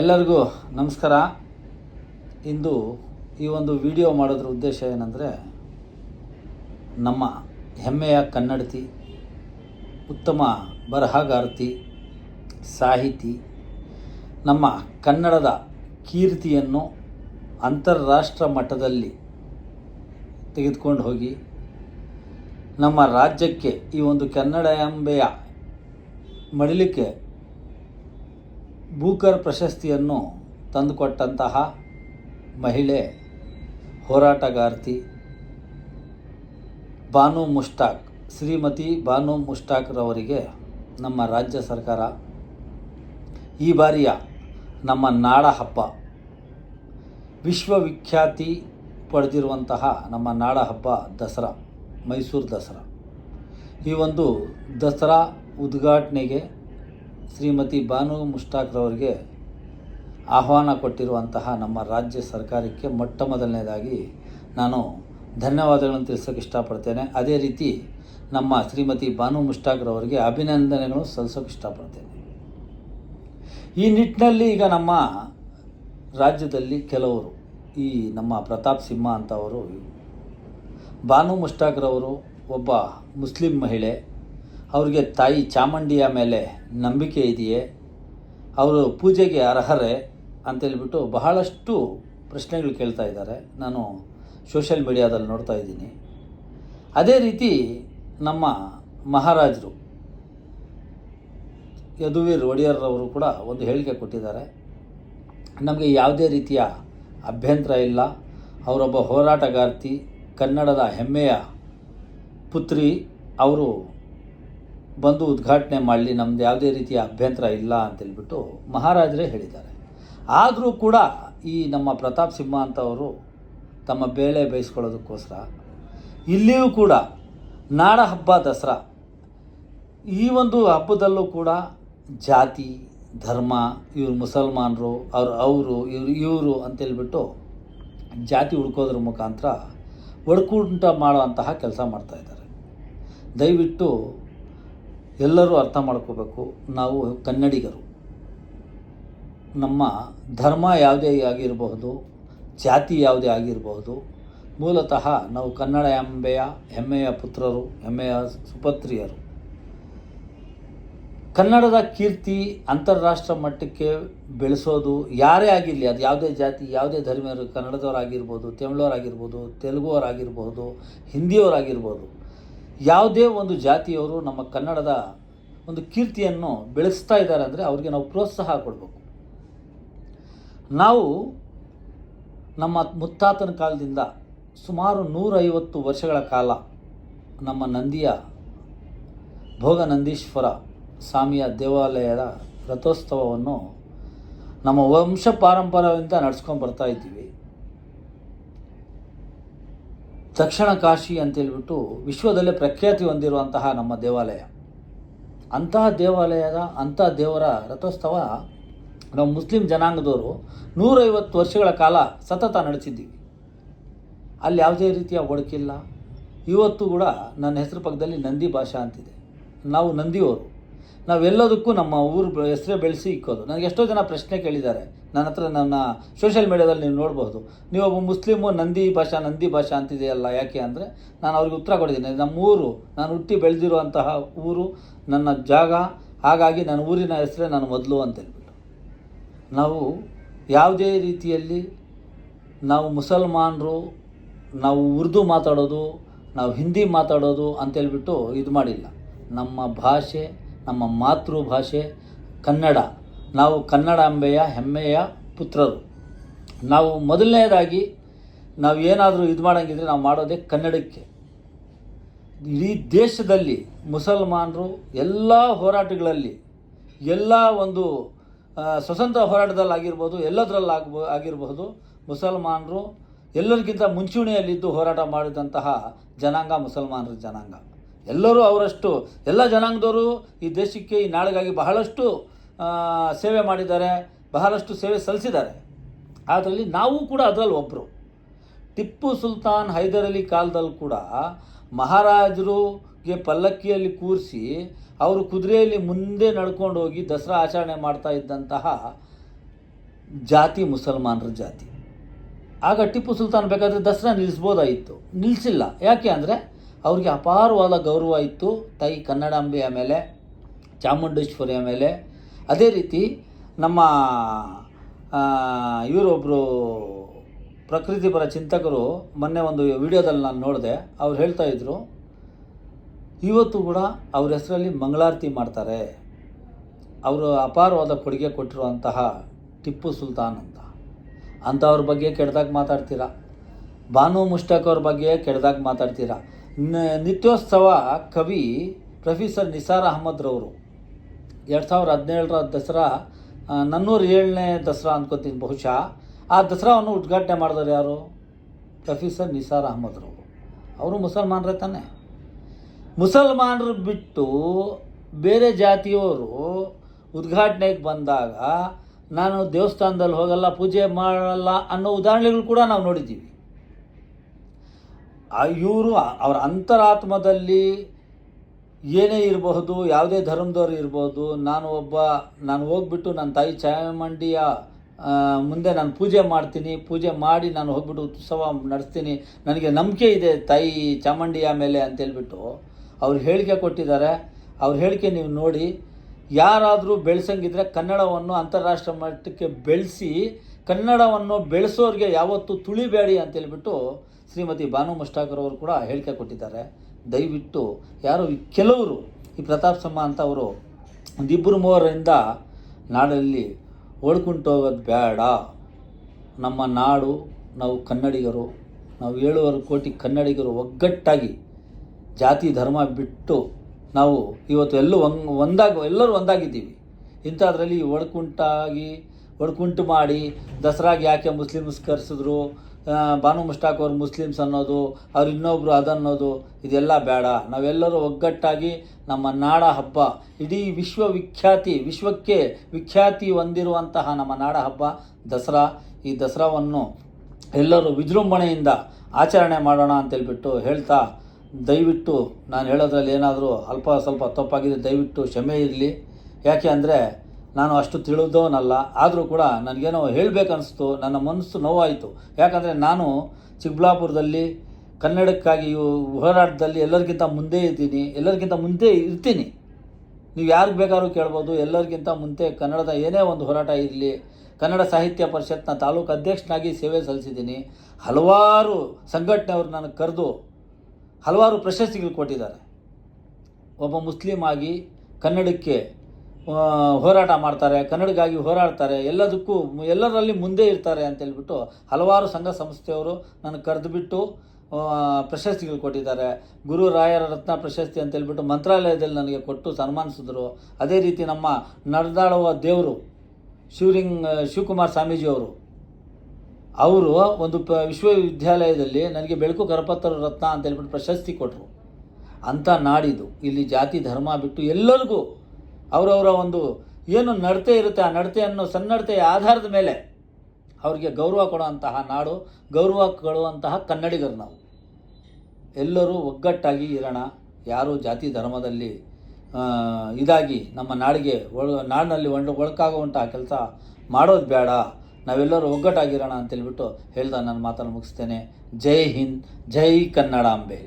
ಎಲ್ಲರಿಗೂ ನಮಸ್ಕಾರ. ಇಂದು ಈ ಒಂದು ವಿಡಿಯೋ ಮಾಡೋದ್ರ ಉದ್ದೇಶ ಏನಂದರೆ, ನಮ್ಮ ಹೆಮ್ಮೆಯ ಕನ್ನಡತಿ, ಉತ್ತಮ ಬರಹಗಾರತಿ, ಸಾಹಿತಿ, ನಮ್ಮ ಕನ್ನಡದ ಕೀರ್ತಿಯನ್ನು ಅಂತಾರಾಷ್ಟ್ರ ಮಟ್ಟದಲ್ಲಿ ತೆಗೆದುಕೊಂಡು ಹೋಗಿ, ನಮ್ಮ ರಾಜ್ಯಕ್ಕೆ ಈ ಒಂದು ಕನ್ನಡ ಎಂಬೆಯ ಮಡಿಲಿಕ್ಕೆ ಬೂಕರ್ ಪ್ರಶಸ್ತಿಯನ್ನು ತಂದುಕೊಟ್ಟಂತಹ ಮಹಿಳೆ ಹೋರಾಟಗಾರ್ತಿ ಬಾನು ಮುಷ್ತಾಕ್ ಶ್ರೀಮತಿ ಬಾನು ಮುಷ್ತಾಕ್ರವರಿಗೆ ನಮ್ಮ ರಾಜ್ಯ ಸರ್ಕಾರ ಈ ಬಾರಿಯ ನಮ್ಮ ನಾಡ ಹಬ್ಬ. ವಿಶ್ವವಿಖ್ಯಾತಿ ಪಡೆದಿರುವಂತಹ ನಮ್ಮ ನಾಡ ಹಬ್ಬ ದಸರಾ, ಮೈಸೂರು ದಸರಾ. ಈ ಒಂದು ದಸರಾ ಉದ್ಘಾಟನೆಗೆ ಶ್ರೀಮತಿ ಬಾನು ಮುಷ್ಟಾಕ್ರವರಿಗೆ ಆಹ್ವಾನ ಕೊಟ್ಟಿರುವಂತಹ ನಮ್ಮ ರಾಜ್ಯ ಸರ್ಕಾರಕ್ಕೆ ಮೊಟ್ಟ ಮೊದಲನೇದಾಗಿ ನಾನು ಧನ್ಯವಾದಗಳನ್ನು ತಿಳಿಸೋಕೆ ಇಷ್ಟಪಡ್ತೇನೆ. ಅದೇ ರೀತಿ ನಮ್ಮ ಶ್ರೀಮತಿ ಬಾನು ಮುಷ್ಟಾಕ್ರವರಿಗೆ ಅಭಿನಂದನೆಗಳು ಸಲ್ಲಿಸೋಕೆ ಇಷ್ಟಪಡ್ತೇನೆ. ಈ ನಿಟ್ಟಿನಲ್ಲಿ ಈಗ ನಮ್ಮ ರಾಜ್ಯದಲ್ಲಿ ಕೆಲವರು, ಈ ನಮ್ಮ ಪ್ರತಾಪ್ ಸಿಂಹ ಅಂತವರು, ಬಾನು ಮುಷ್ಟಾಕ್ರವರು ಒಬ್ಬ ಮುಸ್ಲಿಂ ಮಹಿಳೆ ಅವರಿಗೆ ತಾಯಿ ಚಾಮುಂಡಿಯ ಮೇಲೆ ನಂಬಿಕೆ ಇದೆಯೇ? ಅವರು ಪೂಜೆಗೆ ಅರ್ಹರೇ ಅಂತೇಳ್ಬಿಟ್ಟು ಬಹಳಷ್ಟು ಪ್ರಶ್ನೆಗಳು ಕೇಳ್ತಾ ಇದ್ದಾರೆ. ನಾನು ಸೋಷಿಯಲ್ ಮೀಡಿಯಾದಲ್ಲಿ ನೋಡ್ತಾ ಇದ್ದೀನಿ. ಅದೇ ರೀತಿ ನಮ್ಮ ಮಹಾರಾಜರು, ಯದುವೀರ್ ಒಡೆಯರ್ರವರು ಕೂಡ ಒಂದು ಹೇಳಿಕೆ ಕೊಟ್ಟಿದ್ದಾರೆ. ನಮಗೆ ಯಾವುದೇ ರೀತಿಯ ಅಭ್ಯಂತರ ಇಲ್ಲ. ಅವರೊಬ್ಬ ಹೋರಾಟಗಾರ್ತಿ, ಕನ್ನಡದ ಹೆಮ್ಮೆಯ ಪುತ್ರಿ, ಅವರು ಬಂದು ಉದ್ಘಾಟನೆ ಮಾಡಲಿ ನಮ್ಮದು ಯಾವುದೇ ರೀತಿಯ ಅಭ್ಯಂತರ ಇಲ್ಲ ಅಂತೇಳ್ಬಿಟ್ಟು ಮಹಾರಾಜರೇ ಹೇಳಿದ್ದಾರೆ. ಆದರೂ ಕೂಡ ಈ ನಮ್ಮ ಪ್ರತಾಪ್ ಸಿಂಹ ಅಂತವರು ತಮ್ಮ ಬೇಳೆ ಬೇಯಿಸ್ಕೊಳ್ಳೋದಕ್ಕೋಸ್ಕರ, ಇಲ್ಲಿಯೂ ಕೂಡ ನಾಡ ಹಬ್ಬ ದಸರಾ, ಈ ಒಂದು ಹಬ್ಬದಲ್ಲೂ ಕೂಡ ಜಾತಿ, ಧರ್ಮ, ಇವರು ಮುಸಲ್ಮಾನರು, ಅವ್ರು ಅವರು, ಇವರು ಇವರು ಅಂತೇಳ್ಬಿಟ್ಟು ಜಾತಿ ಹುಡ್ಕೋದ್ರ ಮುಖಾಂತರ ಒಡಕುಂಟ ಮಾಡುವಂತಹ ಕೆಲಸ ಮಾಡ್ತಾಯಿದ್ದಾರೆ ದಯವಿಟ್ಟು ಎಲ್ಲರೂ ಅರ್ಥ ಮಾಡ್ಕೋಬೇಕು. ನಾವು ಕನ್ನಡಿಗರು. ನಮ್ಮ ಧರ್ಮ ಯಾವುದೇ ಆಗಿರಬಹುದು, ಜಾತಿ ಯಾವುದೇ ಆಗಿರಬಹುದು, ಮೂಲತಃ ನಾವು ಕನ್ನಡ ಎಂಬೆಯ, ಹೆಮ್ಮೆಯ ಪುತ್ರರು, ಹೆಮ್ಮೆಯ ಸುಪತ್ರಿಯರು. ಕನ್ನಡದ ಕೀರ್ತಿ ಅಂತಾರಾಷ್ಟ್ರ ಮಟ್ಟಕ್ಕೆ ಬೆಳೆಸೋದು ಯಾರೇ ಆಗಿರಲಿ, ಅದು ಯಾವುದೇ ಜಾತಿ, ಯಾವುದೇ ಧರ್ಮೀಯರು ಕನ್ನಡದವರಾಗಿರ್ಬೋದು, ತಮಿಳವರಾಗಿರ್ಬೋದು, ತೆಲುಗುವರಾಗಿರ್ಬೋದು, ಹಿಂದಿಯವರಾಗಿರ್ಬೋದು ಯಾವುದೇ ಒಂದು ಜಾತಿಯವರು ನಮ್ಮ ಕನ್ನಡದ ಒಂದು ಕೀರ್ತಿಯನ್ನು ಬೆಳೆಸ್ತಾ ಇದ್ದಾರೆ ಅಂದರೆ ಅವ್ರಿಗೆ ನಾವು ಪ್ರೋತ್ಸಾಹ ಕೊಡಬೇಕು. ನಾವು ನಮ್ಮ ಮುತ್ತಾತನ ಕಾಲದಿಂದ ಸುಮಾರು ನೂರೈವತ್ತು ವರ್ಷಗಳ ಕಾಲ ನಮ್ಮ ನಂದಿಯ ಭೋಗನಂದೀಶ್ವರ ಸ್ವಾಮಿಯ ದೇವಾಲಯದ ರಥೋತ್ಸವವನ್ನು ನಮ್ಮ ವಂಶ ಪಾರಂಪರ್ಯದಿಂದ ನಡ್ಸ್ಕೊಂಡು ಬರ್ತಾ ಇದ್ದೀವಿ. ದಕ್ಷಿಣ ಕಾಶಿ ಅಂತೇಳ್ಬಿಟ್ಟು ವಿಶ್ವದಲ್ಲೇ ಪ್ರಖ್ಯಾತಿ ಹೊಂದಿರುವಂತಹ ನಮ್ಮ ದೇವಾಲಯ. ಅಂತಹ ದೇವಾಲಯದ ಅಂಥ ದೇವರ ರಥೋತ್ಸವ ನಾವು ಮುಸ್ಲಿಂ ಜನಾಂಗದವರು ನೂರೈವತ್ತು ವರ್ಷಗಳ ಕಾಲ ಸತತ ನಡೆಸಿದ್ದೀವಿ ಅಲ್ಲಿ ಯಾವುದೇ ರೀತಿಯ ಒಡಕಿಲ್ಲ. ಇವತ್ತು ಕೂಡ ನನ್ನ ಹೆಸರು ಪಕ್ಕದಲ್ಲಿ ನಂದಿ ಭಾಷಾ ಅಂತಿದೆ. ನಾವು ನಂದಿಯವರು ನಾವೆಲ್ಲದಕ್ಕೂ ನಮ್ಮ ಊರು ಹೆಸರೇ ಬೆಳೆಸಿ ಇಕ್ಕೋದು. ನನಗೆ ಎಷ್ಟೋ ಜನ ಪ್ರಶ್ನೆ ಕೇಳಿದ್ದಾರೆ. ನನ್ನ ಹತ್ರ ನನ್ನ ಸೋಷಿಯಲ್ ಮೀಡ್ಯಾದಲ್ಲಿ ನೀವು ನೋಡ್ಬೋದು. ನೀವು ಒಬ್ಬ ಮುಸ್ಲಿಮು, ನಂದಿ ಭಾಷಾ ನಂದಿ ಭಾಷಾ ಅಂತಿದೆಯಲ್ಲ ಯಾಕೆ ಅಂದರೆ ನಾನು ಅವ್ರಿಗೆ ಉತ್ತರ ಕೊಡಿದ್ದೀನಿ ನಮ್ಮ ಊರು ನಾನು ಹುಟ್ಟಿ ಬೆಳೆದಿರುವಂತಹ ಊರು, ನನ್ನ ಜಾಗ, ಹಾಗಾಗಿ ನನ್ನ ಊರಿನ ಹೆಸರೇ ನಾನು ಮೊದಲು ಅಂತ ಹೇಳ್ಬಿಟ್ಟು. ನಾವು ಯಾವುದೇ ರೀತಿಯಲ್ಲಿ ನಾವು ಮುಸಲ್ಮಾನರು, ನಾವು ಉರ್ದು ಮಾತಾಡೋದು, ನಾವು ಹಿಂದಿ ಮಾತಾಡೋದು ಅಂತೇಳ್ಬಿಟ್ಟು ಇದು ಮಾಡಿಲ್ಲ. ನಮ್ಮ ಭಾಷೆ ನಮ್ಮ ಮಾತೃಭಾಷೆ ಕನ್ನಡ. ನಾವು ಕನ್ನಡ ಅಂಬೆಯ ಹೆಮ್ಮೆಯ ಪುತ್ರರು. ನಾವು ಮೊದಲನೇದಾಗಿ ನಾವು ಏನಾದರೂ ಇದು ಮಾಡೋಂಗಿದ್ರೆ ನಾವು ಮಾಡೋದೇ ಕನ್ನಡಕ್ಕೆ. ಇಡೀ ದೇಶದಲ್ಲಿ ಮುಸಲ್ಮಾನರು ಎಲ್ಲ ಹೋರಾಟಗಳಲ್ಲಿ, ಎಲ್ಲ ಒಂದು ಸ್ವತಂತ್ರ ಹೋರಾಟದಲ್ಲಿ ಆಗಿರ್ಬೋದು ಎಲ್ಲದರಲ್ಲಿ ಆಗ್ಬೋ ಆಗಿರಬಹುದು, ಮುಸಲ್ಮಾನರು ಎಲ್ಲರಿಗಿಂತ ಮುಂಚೂಣಿಯಲ್ಲಿದ್ದು ಹೋರಾಟ ಮಾಡಿದಂತಹ ಜನಾಂಗ ಮುಸಲ್ಮಾನರ ಜನಾಂಗ. ಎಲ್ಲರೂ ಅವರಷ್ಟು, ಎಲ್ಲ ಜನಾಂಗದವರು ಈ ದೇಶಕ್ಕೆ, ಈ ನಾಳೆಗಾಗಿ ಬಹಳಷ್ಟು ಸೇವೆ ಮಾಡಿದ್ದಾರೆ, ಬಹಳಷ್ಟು ಸೇವೆ ಸಲ್ಲಿಸಿದ್ದಾರೆ. ಅದರಲ್ಲಿ ನಾವು ಕೂಡ ಅದರಲ್ಲಿ ಒಬ್ಬರು ಟಿಪ್ಪು ಸುಲ್ತಾನ್ ಹೈದರ್ ಅಲಿ ಕಾಲದಲ್ಲಿ ಕೂಡ ಮಹಾರಾಜರುಗೆ ಪಲ್ಲಕ್ಕಿಯಲ್ಲಿ ಕೂರಿಸಿ ಅವರು ಕುದುರೆಯಲ್ಲಿ ಮುಂದೆ ನಡ್ಕೊಂಡು ಹೋಗಿ ದಸರಾ ಆಚರಣೆ ಮಾಡ್ತಾ ಇದ್ದಂತಹ ಜಾತಿ ಮುಸಲ್ಮಾನರ ಜಾತಿ. ಆಗ ಟಿಪ್ಪು ಸುಲ್ತಾನ್ ಬೇಕಾದರೆ ದಸರಾ ನಿಲ್ಲಿಸ್ಬೋದಾಗಿತ್ತು. ನಿಲ್ಲಿಸಿಲ್ಲ ಯಾಕೆ ಅಂದರೆ ಅವ್ರಿಗೆ ಅಪಾರವಾದ ಗೌರವ ಇತ್ತು ತಾಯಿ ಕನ್ನಡಾಂಬೆಯ ಮೇಲೆ, ಚಾಮುಂಡೇಶ್ವರಿಯ ಮೇಲೆ. ಅದೇ ರೀತಿ ನಮ್ಮ ಇವರೊಬ್ಬರು ಪ್ರಕೃತಿಪರ ಚಿಂತಕರು ಮೊನ್ನೆ ಒಂದು ವಿಡಿಯೋದಲ್ಲಿ ನಾನು ನೋಡಿದೆ, ಅವ್ರು ಹೇಳ್ತಾ ಇದ್ರು, ಇವತ್ತು ಕೂಡ ಅವ್ರ ಹೆಸರಲ್ಲಿ ಮಂಗಳಾರತಿ ಮಾಡ್ತಾರೆ. ಅವರು ಅಪಾರವಾದ ಕೊಡುಗೆ ಕೊಟ್ಟಿರುವಂತಹ ಟಿಪ್ಪು ಸುಲ್ತಾನ್ ಅಂತ. ಅಂಥವ್ರ ಬಗ್ಗೆ ಕೆಡ್ದಾಗ ಮಾತಾಡ್ತೀರಾ? ಭಾನು ಮುಷ್ಟಕ್ ಅವ್ರ ಬಗ್ಗೆ ಕೆಡ್ದಾಗ ಮಾತಾಡ್ತೀರಾ? ನಿತ್ಯೋತ್ಸವ ಕವಿ ಪ್ರೊಫೆಸರ್ ನಿಸಾರ್ ಅಹಮದ್ರವರು. ಎರಡು ಸಾವಿರ ಹದಿನೇಳರ ದಸರಾ ನನ್ನೂರು ಏಳನೇ ದಸರಾ ಅಂದ್ಕೋತೀನಿ ಬಹುಶಃ. ಆ ದಸರಾವನ್ನು ಉದ್ಘಾಟನೆ ಮಾಡಿದವರು ಯಾರು? ಪ್ರೊಫೆಸರ್ ನಿಸಾರ್ ಅಹಮದ್ರವರು. ಅವರು ಮುಸಲ್ಮಾನರೇ ತಾನೆ. ಮುಸಲ್ಮಾನರು ಬಿಟ್ಟು ಬೇರೆ ಜಾತಿಯವರು ಉದ್ಘಾಟನೆಗೆ ಬಂದಾಗ ನಾನು ದೇವಸ್ಥಾನದಲ್ಲಿ ಹೋಗಲ್ಲ, ಪೂಜೆ ಮಾಡಲ್ಲ ಅನ್ನೋ ಉದಾಹರಣೆಗಳು ಕೂಡ ನಾವು ನೋಡಿದ್ದೀವಿ. ಇವರು ಅವರ ಅಂತರಾತ್ಮದಲ್ಲಿ ಏನೇ ಇರಬಹುದು, ಯಾವುದೇ ಧರ್ಮದವ್ರು ಇರ್ಬೋದು ನಾನು ಒಬ್ಬ, ನಾನು ಹೋಗ್ಬಿಟ್ಟು ನನ್ನ ತಾಯಿ ಚಾಮುಂಡಿಯ ಮುಂದೆ ನಾನು ಪೂಜೆ ಮಾಡ್ತೀನಿ, ಪೂಜೆ ಮಾಡಿ ನಾನು ಹೋಗ್ಬಿಟ್ಟು ಉತ್ಸವ ನಡೆಸ್ತೀನಿ, ನನಗೆ ನಂಬಿಕೆ ಇದೆ ತಾಯಿ ಚಾಮುಂಡಿಯ ಮೇಲೆ ಅಂತೇಳ್ಬಿಟ್ಟು ಅವ್ರು ಹೇಳಿಕೆ ಕೊಟ್ಟಿದ್ದಾರೆ. ಅವ್ರ ಹೇಳಿಕೆ ನೀವು ನೋಡಿ, ಯಾರಾದರೂ ಬೆಳೆಸಂಗಿದ್ರೆ ಕನ್ನಡವನ್ನು ಅಂತಾರಾಷ್ಟ್ರ ಮಟ್ಟಕ್ಕೆ ಬೆಳೆಸಿ, ಕನ್ನಡವನ್ನು ಬೆಳೆಸೋರಿಗೆ ಯಾವತ್ತೂ ತುಳಿಬೇಡಿ ಅಂತೇಳ್ಬಿಟ್ಟು ಶ್ರೀಮತಿ ಭಾನು ಮುಷ್ಟಾಕರ್ ಅವರು ಕೂಡ ಹೇಳಿಕೆ ಕೊಟ್ಟಿದ್ದಾರೆ. ದಯವಿಟ್ಟು ಯಾರು ಕೆಲವರು, ಈ ಪ್ರತಾಪ್ ಸಮ್ಮ ಅಂತ ಅವರು ಒಂದಿಬ್ಬರು ಮೂವರಿಂದ ನಾಡಲ್ಲಿ ಓಡ್ಕೊಂಡು ಹೋಗೋದು ಬೇಡ. ನಮ್ಮ ನಾಡು, ನಾವು ಕನ್ನಡಿಗರು, ನಾವು ಏಳುವರೆ ಕೋಟಿ ಕನ್ನಡಿಗರು ಒಗ್ಗಟ್ಟಾಗಿ ಜಾತಿ, ಧರ್ಮ ಬಿಟ್ಟು ನಾವು ಇವತ್ತು ಎಲ್ಲೂ ಒಂಗ್ ಒಂದಾಗಿ, ಎಲ್ಲರೂ ಒಂದಾಗಿದ್ದೀವಿ. ಇಂಥದ್ರಲ್ಲಿ ಒಡ್ಕುಂಟಾಗಿ, ಒಡ್ಕುಂಟು ಮಾಡಿ ದಸರಾಗೆ ಯಾಕೆ ಮುಸ್ಲಿಮ್ಸ್ ಕರೆಸಿದ್ರು? ಬಾನು ಮುಷ್ಟಾಕ್ ಅವ್ರು ಮುಸ್ಲಿಮ್ಸ್ ಅನ್ನೋದು, ಅವ್ರು ಇನ್ನೊಬ್ಬರು ಅದನ್ನೋದು, ಇದೆಲ್ಲ ಬೇಡ. ನಾವೆಲ್ಲರೂ ಒಗ್ಗಟ್ಟಾಗಿ ನಮ್ಮ ನಾಡ ಹಬ್ಬ, ಇಡೀ ವಿಶ್ವವಿಖ್ಯಾತಿ, ವಿಶ್ವಕ್ಕೆ ವಿಖ್ಯಾತಿ ಹೊಂದಿರುವಂತಹ ನಮ್ಮ ನಾಡ ಹಬ್ಬ ದಸರಾ. ಈ ದಸರಾವನ್ನು ಎಲ್ಲರೂ ವಿಜೃಂಭಣೆಯಿಂದ ಆಚರಣೆ ಮಾಡೋಣ ಅಂತೇಳ್ಬಿಟ್ಟು ಹೇಳ್ತಾ, ದಯವಿಟ್ಟು, ನಾನು ಹೇಳೋದ್ರಲ್ಲಿ ಏನಾದರೂ ಅಲ್ಪ ಸ್ವಲ್ಪ ತಪ್ಪಾಗಿದೆ, ದಯವಿಟ್ಟು ಕ್ಷಮೆ ಇರಲಿ. ಯಾಕೆ ಅಂದರೆ ನಾನು ಅಷ್ಟು ತಿಳಿದವನಲ್ಲ. ಆದರೂ ಕೂಡ ನನಗೇನೋ ಹೇಳಬೇಕನ್ನಿಸ್ತು ನನ್ನ ಮನಸ್ಸು ನೋವಾಯಿತು. ಯಾಕಂದರೆ ನಾನು ಚಿಕ್ಕಬಳ್ಳಾಪುರದಲ್ಲಿ ಕನ್ನಡಕ್ಕಾಗಿ ಹೋರಾಟದಲ್ಲಿ ಎಲ್ಲರಿಗಿಂತ ಮುಂದೆ ಇದ್ದೀನಿ. ಎಲ್ಲರಿಗಿಂತ ಮುಂದೆ ಇರ್ತೀನಿ. ನೀವು ಯಾರಿಗೆ ಬೇಕಾದ್ರೂ ಕೇಳ್ಬೋದು. ಎಲ್ಲರಿಗಿಂತ ಮುಂದೆ ಕನ್ನಡದ ಏನೇ ಒಂದು ಹೋರಾಟ ಇರಲಿ. ಕನ್ನಡ ಸಾಹಿತ್ಯ ಪರಿಷತ್ನ ತಾಲೂಕು ಅಧ್ಯಕ್ಷನಾಗಿ ಸೇವೆ ಸಲ್ಲಿಸಿದ್ದೀನಿ. ಹಲವಾರು ಸಂಘಟನೆಯವರು ನನಗೆ ಕರೆದು ಹಲವಾರು ಪ್ರಶಸ್ತಿಗಳು ಕೊಟ್ಟಿದ್ದಾರೆ. ಒಬ್ಬ ಮುಸ್ಲಿಮ್ ಆಗಿ ಕನ್ನಡಕ್ಕೆ ಹೋರಾಟ ಮಾಡ್ತಾರೆ, ಕನ್ನಡಗಾಗಿ ಹೋರಾಡ್ತಾರೆ, ಎಲ್ಲದಕ್ಕೂ ಎಲ್ಲರಲ್ಲಿ ಮುಂದೆ ಇರ್ತಾರೆ ಅಂತ ಹೇಳ್ಬಿಟ್ಟು ಹಲವಾರು ಸಂಘ ಸಂಸ್ಥೆಯವರು ನನಗೆ ಕರೆದುಬಿಟ್ಟು ಪ್ರಶಸ್ತಿಗಳು ಕೊಟ್ಟಿದ್ದಾರೆ. ಗುರು ರಾಯರ ರತ್ನ ಪ್ರಶಸ್ತಿ ಅಂತ ಹೇಳ್ಬಿಟ್ಟು ಮಂತ್ರಾಲಯದಲ್ಲಿ ನನಗೆ ಕೊಟ್ಟು ಸನ್ಮಾನಿಸಿದ್ರು. ಅದೇ ರೀತಿ ನಮ್ಮ ನಡೆದಾಡುವ ದೇವರು, ಶಿವಲಿಂಗ್, ಶಿವಕುಮಾರ್ ಸ್ವಾಮೀಜಿಯವರು. ಅವರು ಒಂದು ಪ, ವಿಶ್ವವಿದ್ಯಾಲಯದಲ್ಲಿ ನನಗೆ ಬೆಳಕು ಕರಪತ್ರ ರತ್ನ ಅಂತ ಹೇಳ್ಬಿಟ್ಟು ಪ್ರಶಸ್ತಿ ಕೊಟ್ಟರು ಅಂಥ ನಾಡಿದು ಇಲ್ಲಿ ಜಾತಿ, ಧರ್ಮ ಬಿಟ್ಟು ಎಲ್ಲರಿಗೂ ಅವರವರ ಒಂದು ಏನು ನಡತೆ ಇರುತ್ತೆ ಆ ನಡತೆಯನ್ನು ಸನ್ನಡತೆಯ ಆಧಾರದ ಮೇಲೆ ಅವರಿಗೆ ಗೌರವ ಕೊಡುವಂತಹ ನಾಡು, ಗೌರವ ಕೊಡುವಂತಹ ಕನ್ನಡಿಗರು ನಾವು. ಎಲ್ಲರೂ ಒಗ್ಗಟ್ಟಾಗಿ ಇರೋಣ. ಯಾರೂ ಜಾತಿ ಧರ್ಮದಲ್ಲಿ ಇದಾಗಿ ನಮ್ಮ ನಾಡಿಗೆ ಒಳ, ನಾಡಿನಲ್ಲಿ ಒಳ, ಒಳಕಾಗುವಂತಹ ಕೆಲಸ ಮಾಡೋದು ಬೇಡ. ನಾವೆಲ್ಲರೂ ಒಗ್ಗಟ್ಟಾಗಿರೋಣ ಅಂತೇಳ್ಬಿಟ್ಟು ಹೇಳ್ದ, ನಾನು ಮಾತನ್ನು ಮುಗಿಸ್ತೇನೆ. ಜೈ ಹಿಂದ್, ಜೈ ಕನ್ನಡಾಂಬೆ